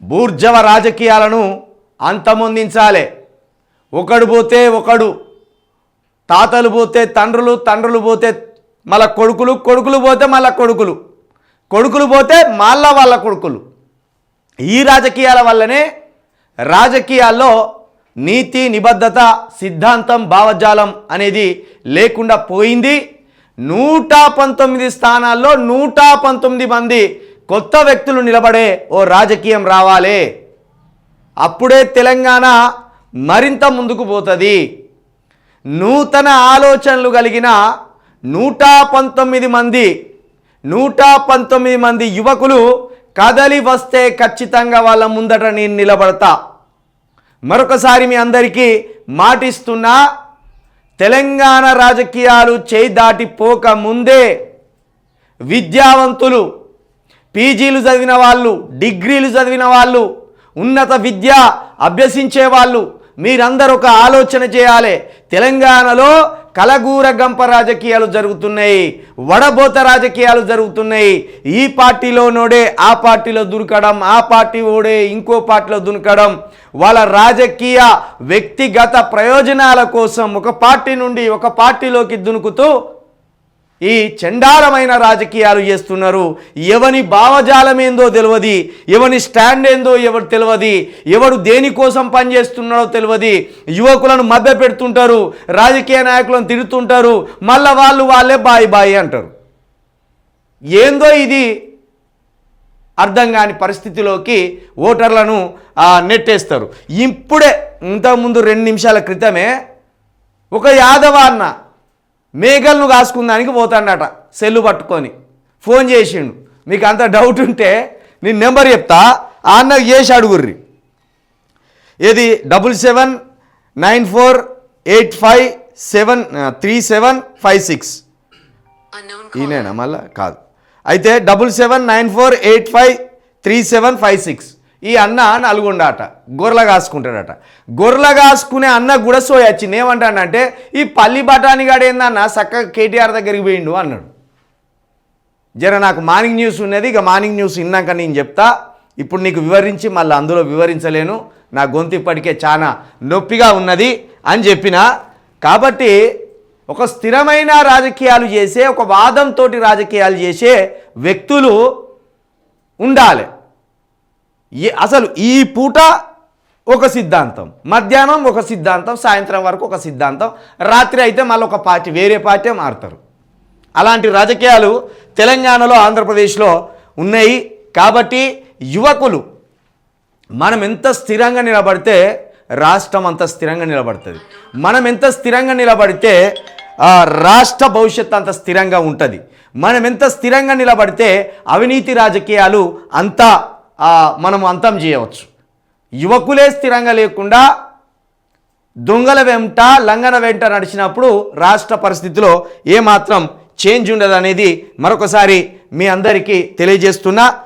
బూర్జవ రాజకీయాలను అంతమొందించాలి. ఒకడు పోతే ఒకడు తాతలు పోతే తండ్రులు తండ్రులు పోతే మళ్ళా కొడుకులు కొడుకులు పోతే మళ్ళా కొడుకులు కొడుకులు పోతే మళ్ళా వాళ్ళ కొడుకులు. ఈ రాజకీయాల వల్లనే రాజకీయాల్లో నీతి నిబద్ధత సిద్ధాంతం భావజాలం అనేది లేకుండా పోయింది. నూట పంతొమ్మిది స్థానాల్లో నూట పంతొమ్మిది మంది కొత్త వ్యక్తులు నిలబడే ఓ రాజకీయం రావాలి. అప్పుడే తెలంగాణ మరింత ముందుకు పోతుంది. నూతన ఆలోచనలు కలిగిన నూట పంతొమ్మిది మంది నూట పంతొమ్మిది మంది యువకులు కదలి వస్తే ఖచ్చితంగా వాళ్ళ ముందట నేను నిలబడతా. మరొకసారి మీ అందరికీ మాటిస్తున్నా తెలంగాణ రాజకీయాలు చేయి దాటిపోక ముందే విద్యావంతులు పీజీలు చదివిన వాళ్ళు డిగ్రీలు చదివిన వాళ్ళు ఉన్నత విద్య అభ్యసించే వాళ్ళు మీరందరూ ఒక ఆలోచన చేయాలి. తెలంగాణలో కలగూర గంప రాజకీయాలు జరుగుతున్నాయి వడబోత రాజకీయాలు జరుగుతున్నాయి. ఈ పార్టీలో నోడే ఆ పార్టీలో దునకడం ఆ పార్టీ ఓడే ఇంకో పార్టీలో దునకడం వాళ్ళ రాజకీయ వ్యక్తిగత ప్రయోజనాల కోసం ఒక పార్టీ నుండి ఒక పార్టీలోకి దునుకుతూ ఈ చండాలమైన రాజకీయాలు చేస్తున్నారు. ఎవని భావజాలం ఏందో తెలియదు ఎవని స్టాండ్ ఏందో ఎవరు తెలియదు ఎవడు దేనికోసం పనిచేస్తున్నాడో తెలియదు యువకులను మధ్య పెడుతుంటారు రాజకీయ నాయకులను తిడుతుంటారు మళ్ళా వాళ్ళు వాళ్ళే బాయి బాయి అంటారు. ఏందో ఇది? అర్థం కాని పరిస్థితిలోకి ఓటర్లను నెట్టేస్తారు. ఇప్పుడే ఇంతకుముందు రెండు నిమిషాల క్రితమే ఒక యాదవ అన్న మేఘలను కాసుకుందానికి పోతాడట సెల్లు పట్టుకొని. ఫోన్ చేసిండు. మీకు అంత డౌట్ ఉంటే నేను నెంబర్ చెప్తా ఆ అన్నకు చేసి అడుగుర్రి. ఇది double seven nine four eight five seven three seven five six. ఈయనేనా? మళ్ళా కాదు. అయితే double seven nine four eight five three seven five six. ఈ అన్న నల్గొండ అట గొర్రెల కాసుకుంటాడట. గొర్రెల కాసుకునే అన్న కూడా సోయ వచ్చింది ఏమంటాడంటే ఈ పల్లి బఠానీ గాడు ఏందన్న చక్కగా కేటీఆర్ దగ్గరికి పోయిండు అన్నాడు. జర నాకు మార్నింగ్ న్యూస్ ఉన్నది ఇక మార్నింగ్ న్యూస్ విన్నాక నేను చెప్తా. ఇప్పుడు నీకు వివరించి మళ్ళీ అందులో వివరించలేను. నా గొంతు ఇప్పటికే చాలా నొప్పిగా ఉన్నది అని చెప్పిన. కాబట్టి ఒక స్థిరమైన రాజకీయాలు చేసే ఒక వాదంతో రాజకీయాలు చేసే వ్యక్తులు ఉండాలి. అసలు ఈ పూట ఒక సిద్ధాంతం మధ్యాహ్నం ఒక సిద్ధాంతం సాయంత్రం వరకు ఒక సిద్ధాంతం రాత్రి అయితే మళ్ళీ ఒక పార్టీ వేరే పార్టీ మారుతారు. అలాంటి రాజకీయాలు తెలంగాణలో ఆంధ్రప్రదేశ్లో ఉన్నాయి. కాబట్టి యువకులు మనం ఎంత స్థిరంగా నిలబడితే రాష్ట్రం అంత స్థిరంగా నిలబడుతుంది. మనం ఎంత స్థిరంగా నిలబడితే రాష్ట్ర భవిష్యత్తు అంత స్థిరంగా ఉంటుంది. మనం ఎంత స్థిరంగా నిలబడితే అవినీతి రాజకీయాలు అంతా మనం అంతం చేయవచ్చు. యువకులే స్థిరంగా లేకుండా దొంగల వెంట లంగన వెంట నడిచినప్పుడు రాష్ట్ర పరిస్థితిలో ఏమాత్రం చేంజ్ ఉండదు అనేది మరొకసారి మీ అందరికీ తెలియజేస్తున్నా.